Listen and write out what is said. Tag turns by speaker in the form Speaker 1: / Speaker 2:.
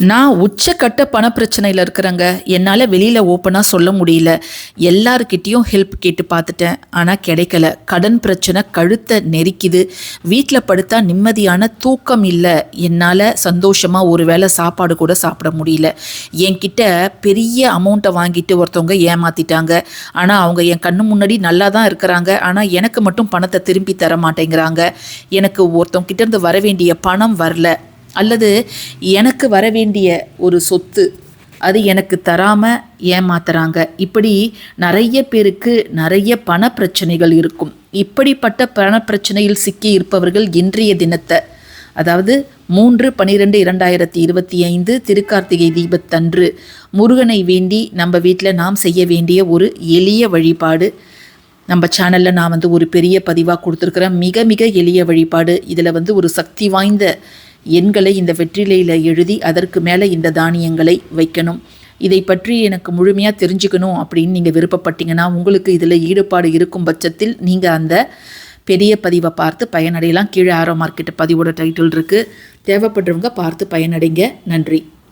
Speaker 1: நான் உச்சக்கட்ட பணப்பிரச்சனையில் இருக்கிறேங்க. என்னால் வெளியில் ஓப்பனாக சொல்ல முடியல. எல்லாருக்கிட்டேயும் ஹெல்ப் கேட்டு பார்த்துட்டேன். ஆனால் கிடைக்கல. கடன் பிரச்சனை கழுத்தை நெரிக்குது. வீட்டில் படுத்தா நிம்மதியான தூக்கம் இல்லை. என்னால் சந்தோஷமாக ஒரு வேளை சாப்பாடு கூட சாப்பிட முடியல. என்கிட்ட பெரிய அமௌண்ட்டை வாங்கிட்டு ஒருத்தவங்க ஏமாற்றிட்டாங்க ஆனால் அவங்க என் கண்ணு முன்னாடி நல்லா தான் இருக்கிறாங்க. ஆனால் எனக்கு மட்டும் பணத்தை திரும்பி தர மாட்டேங்கிறாங்க. எனக்கு ஒருத்தவங்க கிட்டேருந்து வர வேண்டிய பணம் வரல. அல்லது எனக்கு வர வேண்டிய ஒரு சொத்து அது எனக்கு தராமல் ஏமாத்துறாங்க. இப்படி நிறைய பேருக்கு நிறைய பண பிரச்சனைகள் இருக்கும். இப்படிப்பட்ட பண பிரச்சனையில் சிக்கி இருப்பவர்கள் இன்றைய தினத்தை அதாவது மூன்று பன்னிரெண்டு இரண்டாயிரத்தி இருபத்தி ஐந்து திருக்கார்த்திகை தீபத்தன்று முருகனை வேண்டி நம்ம வீட்டில் நாம் செய்ய வேண்டிய ஒரு எளிய வழிபாடு. நம்ம சேனலில் நான் வந்து ஒரு பெரிய பதிவாக கொடுத்துருக்குறேன். மிக மிக எளிய வழிபாடு. இதில் வந்து ஒரு சக்தி வாய்ந்த எண்களை இந்த வெற்றிலையில் எழுதி அதற்கு மேலே இந்த தானியங்களை வைக்கணும். இதை பற்றி எனக்கு முழுமையாக தெரிஞ்சுக்கணும் அப்படின்னு நீங்கள் விருப்பப்பட்டீங்கன்னா உங்களுக்கு இதில் ஈடுபாடு இருக்கும் பட்சத்தில் நீங்கள் அந்த பெரிய பதிவை பார்த்து பயனடையலாம். கீழே ஆரோ மார்க்கெட் பதிவோட டைட்டில் இருக்குது தேவைப்படுறவங்க பார்த்து பயனடைங்க. நன்றி.